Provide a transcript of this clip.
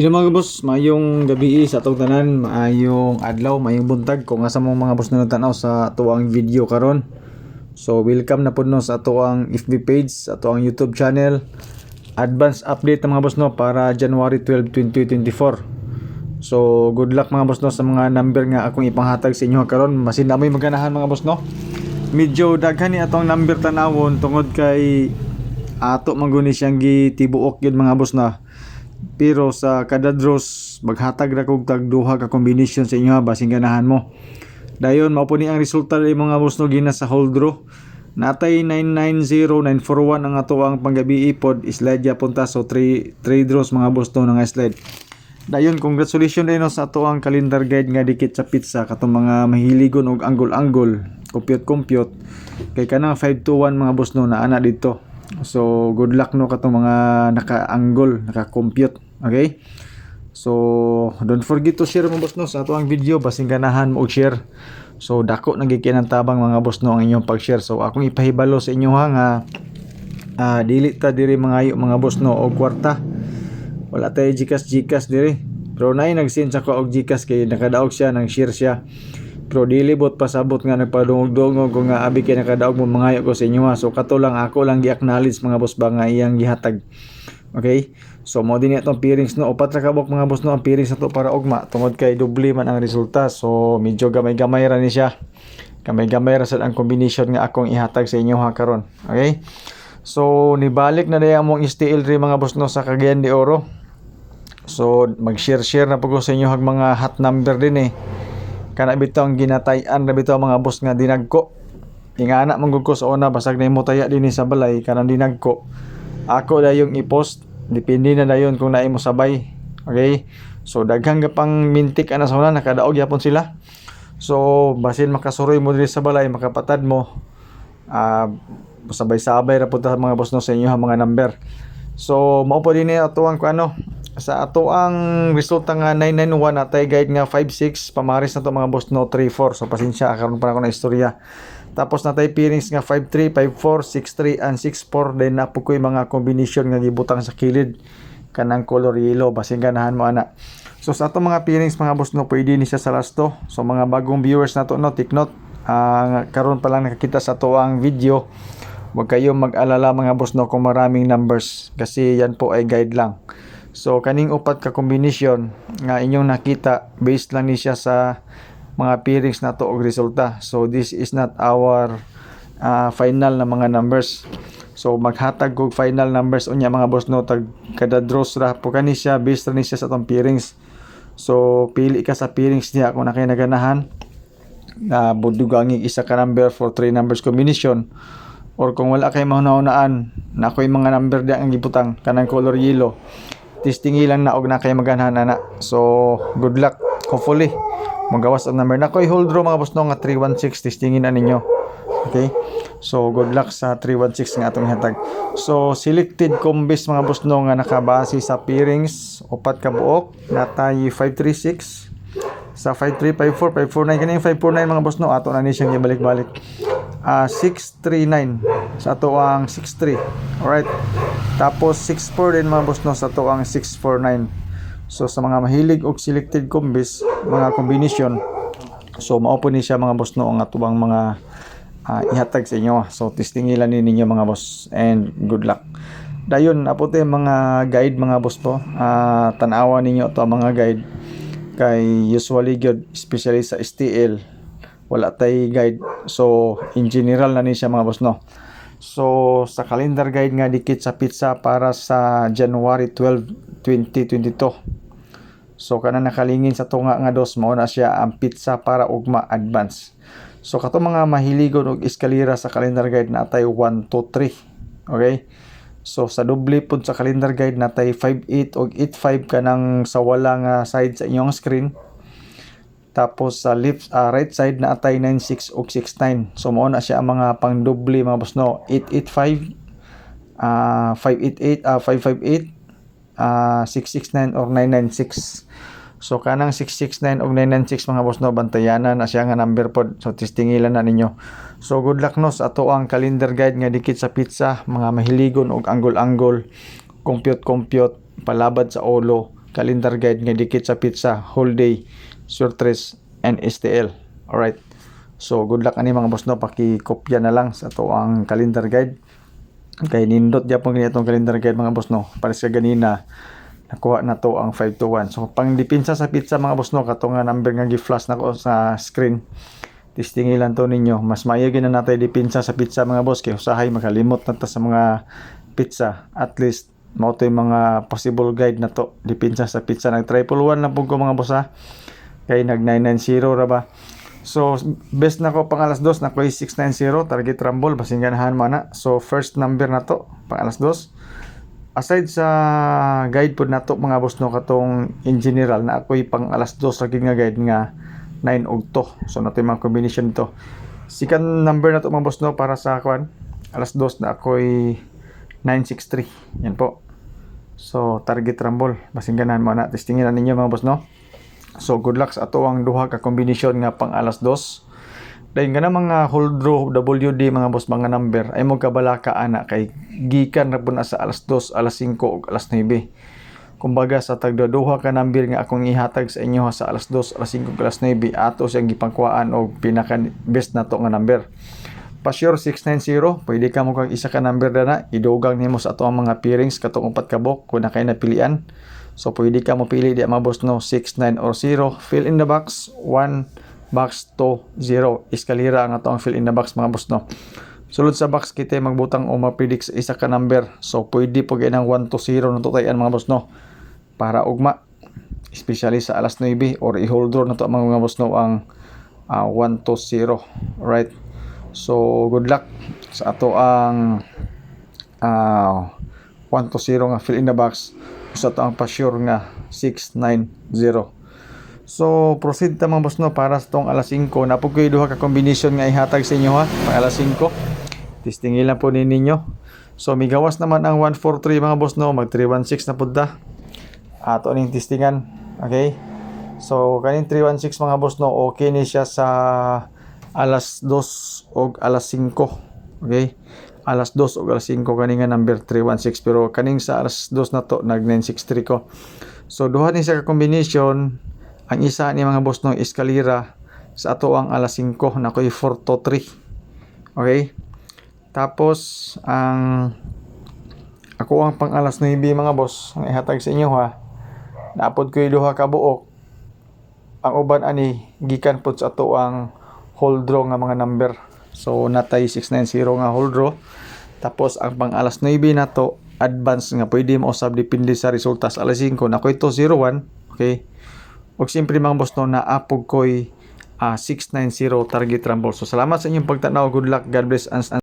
Hello mga boss, mayong gabi sa atong tanan, maayong adlaw, maayong buntag kung asa mo mga boss na nagtanaw sa tuwang video karon. So welcome na pud no sa tuwang FB page, sa tuwang YouTube channel. Advance update mga boss no para January 12, 2024. So good luck mga boss no sa mga number nga akong ipanghatag sa inyo karon. Masin na may maganahan mga boss no. Medyo daghan ni atong number tanawon tungod kay ato mangguni siyang gitibuok yun mga boss na pero sa kada draws maghatag ra kog tag duha ka combination sa inyo basing ganahan mo. Dayon mao ni ang resulta ni mga boss gina sa whole draw. Natay 990941 ang ato ang panggabi ipod slide ya punta. So 3 3 draws mga boss no? Nga slide. Dayon congratulations din sa ato ang calendar guide nga dikit sa pizza. Katong mga mahiligon og anggol-anggol. Compute compute kay kanang 521 mga boss na ana dito. So, good luck no? Katong mga naka-angle, naka-compute. Okay? So, don't forget to share mga boss no sa ato ang video basing ganahan mo og share. So, dako nagikinan tabang mga boss no ang inyong pag-share. So, akong ipahibalo sa inyo ha nga ah, dili ta diri mangayo mga boss no og kwarta. Wala tayo Gcash Gcash diri. Pero nay nag-send sa ko og Gcash kay nakadaog siya nang share siya. Pero dili bot pasabot nga nagpadungog-dungog ko nga abi kay nakadaog mo mangayo ko sa inyo ha. So kato lang ako lang gi-acknowledge mga boss ba nga iyang gihatag. Okay? So mo din itong peerings no upat ra kabok mga boss no ang peerings na to para ugma tungod kay doble man ang resulta. So medyo gamay-gamay ra ni siya. Gamay-gamay ra sad ang combination nga akong ihatag sa inyo ha karon. Okay? So nibalik na daya mong STL ri mga boss no sa Cagayan de Oro. So mag-share-share na ko sa inyo hag mga hot number din eh kana bitaw ang ginatayan na bitaw mga boss nga dinagko ingana man gud ko sa una basag na mo taya dinhi sa balay kanang dinagko ako dayong i-post. Depende na dayon kung naay mo sabay. Okay? So daghang gapang mintik ana sa una nakadaog yapon sila. So basin makasuroy mo diri sa balay makapatad mo. Ah sabay-sabay ra pud mga boss no sa inyo mga number. So mao po din ni ato ang ano sa ato ang resulta nga 991 natay guide nga 56 pamaris na to mga boss no 34 so pasensya karon pa ako na istorya. Tapos natay pairings nga 53 54 63 and 64 then napo ko mga combination nga gibutang sa kilid. Kanang color yellow basing ganahan mo ana. So sa ato mga pairings mga boss no pwede ni siya sa lasto. So mga bagong viewers na to no take note. Ah, karon pa lang nakakita sa to ang video. Huwag kayong mag-alala mga boss no kung maraming numbers. Kasi yan po ay guide lang. So kaning upat ka combination nga inyong nakita based lang ni siya sa mga pairings na to og resulta. So this is not our ah, final na mga numbers. So maghatag og final numbers unya mga boss no tag kada draws ra po kani siya based ra ni siya sa atong pairings. So pili ka sa pairings niya kung nakay naganahan na budugang isa ka number for three numbers combination or kung wala kay mahunaunaan na ako'y mga number di ang gibutang kanang color yellow testingi lang na og na kay maganahan ana so good luck. Hopefully magawas ang number. Na ko'y hold draw mga boss no nga 316 testingin na ninyo. Okay? So good luck sa 316 nga atong hatag so selected combis mga boss no nga nakabase sa pairings. Upat ka buok. Natay 536 sa 5354 549 kani 549 mga boss no ato na ni siyang ibalik-balik. Ah 639 sa ato ang 63 alright tapos 64 din mga boss no? Sa ato ang 649 so sa mga mahilig og selected combis mga combination so mao po ni siya mga boss no? Ang atubang mga ah, ihatag sa inyo. So testingilan ni ninyo mga boss and good luck. Dayon apo te mga guide mga boss po. Ah tan-awa ninyo to mga guide. Kay usually gyud especially sa STL wala tay guide. So in general na ni siya mga boss no so sa calendar guide nga dikit sa pizza para sa January 12 2022 so kana nakalingin sa tunga nga dos mao na siya ang pizza para ugma advance. So kato mga mahiligon og eskalera sa calendar guide na tay 1 2 3 okay? So sa doble pod sa calendar guide natay 58 og 85 kanang sa wala nga side sa inyong screen. Tapos sa left ah, right side na atay 96 og 69. So mao na siya ang mga pang doble mga boss no. 885 ah 588 ah 558 ah 669 or 996. So kanang 669 og 996 mga boss no bantayanan na siya nga number pod. So testingilan na ninyo. So good luck no sa ato ang calendar guide nga dikit sa pizza, mga mahiligon og anggol-anggol, compute-compute, palabad sa ulo, calendar guide nga dikit sa pizza, whole day, surtres, and STL. Alright. So, good luck ani mga boss no. Pakikopya na lang sa to ang calendar guide. Kay nindot di po ganito ang calendar guide mga boss no. Pares ka ganina nakuha na to ang 5 to 1. So, pang dipinsa sa pizza mga boss no. Kato nga number nga gi-flash na ko sa screen. Testingi lang to ninyo. Mas maayagi na natin dipinsa sa pizza mga boss. Kaya usahay makalimot na sa mga pizza. At least, mao to yung mga possible guide na to. Dipinsa sa pizza. Nag triple 1 lang po ko mga boss ha. Kay nag 990 ra ba. So, best na ko pang alas 2 na ko 690 target rumble basing ganahan mana. So, first number na to pang alas 2. Aside sa guide po na to mga boss no katong in general na ako'y pang alas 2 lagi nga guide nga 9 og to. So, nato mga combination to. Second number na to mga boss no para sa kwan. Alas 2 na ako'y 963. Yan po. So, target rumble. Basing ganahan mo na. Testingin na ninyo mga boss no. So good luck sa ato ang duha ka kombinasyon nga pang alas 2. Dahil nga na mga hold draw WD mga boss mga number ay mo kabalaka ana kay gikan na po na sa alas 2, alas 5 ug alas 9. Kumbaga sa tagduha ka number nga akong ihatag sa inyo sa alas 2, alas 5 ug alas 9 ato siyang gipangkuhaan og pinaka best na to nga number. Pa sure 690, pwede ka mo kag isa ka number dana, idugang nimo sa ato ang mga pairings katong upat ka book kung na kay napilian. So, pwede ka mapili di mga boss no 6, 9, or 0. Fill in the box 1, box 2, 0. Eskalira ang atong fill in the box mga boss no. Sulod sa box kita magbutang o mapredict sa isa ka number. So, pwede po ganang 1 to 0 na tutayan mga boss no. Para ugma. Especially sa alas 9 or i-hold draw na to mga boss no ang uh, 1 to 0. Right. So, good luck sa ato ang uh, 1 to 0 nga fill in the box sa to ang pa-sure nga 690. So, proceed ta mga boss no para sa tong alas 5. Napog kayo duha ka combination nga ihatag sa inyo ha, pang alas 5. Testingin lang po ni ninyo. So, migawas naman ang 143 mga boss no, mag 316 na pud ta. Ato ning testingan. Okay? So, kaning 316 mga boss no, okay ni siya sa alas 2 o alas 5. Okay? Alas 2 o alas 5 kani nga number 316 pero kaning sa alas 2 na to nag 963 ko. So duha ni sa combination. Ang isa ni mga boss no eskalira sa ato ang alas 5 na koy 4 to 3 okay? Tapos ang ako ang pang alas 9 mga boss ang ihatag sa inyo ha. Naapod ko duha ka buok. Ang uban ani gikan pud sa ato ang hold draw nga mga number So natay 690 nga hold draw. Tapos ang pang alas 9 na to advance nga pwede mo usab depende sa resulta sa alas 5 na koy to 01 okay? Ug siyempre mga boss no na apog koy uh, 690 target rumble. So salamat sa inyong pagtanaw. Good luck. God bless. And